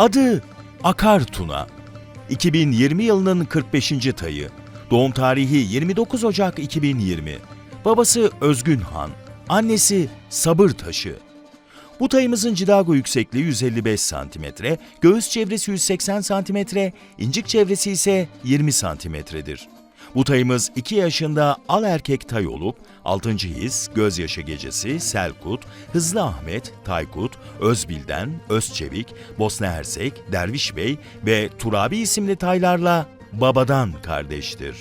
Adı Akar Tuna. 2020 yılının 45. tayı. Doğum tarihi 29 Ocak 2020. Babası Özgün Han, annesi Sabır Taşı. Bu tayımızın cidago yüksekliği 155 cm, göğüs çevresi 180 cm, incik çevresi ise 20 cm'dir. Bu tayımız 2 yaşında al erkek tay olup 6. his, gözyaşı gecesi, Selkut, Hızlı Ahmet, Taykut, Özbilden, Özçevik, Bosna Hersek, Derviş Bey ve Turabi isimli taylarla babadan kardeştir.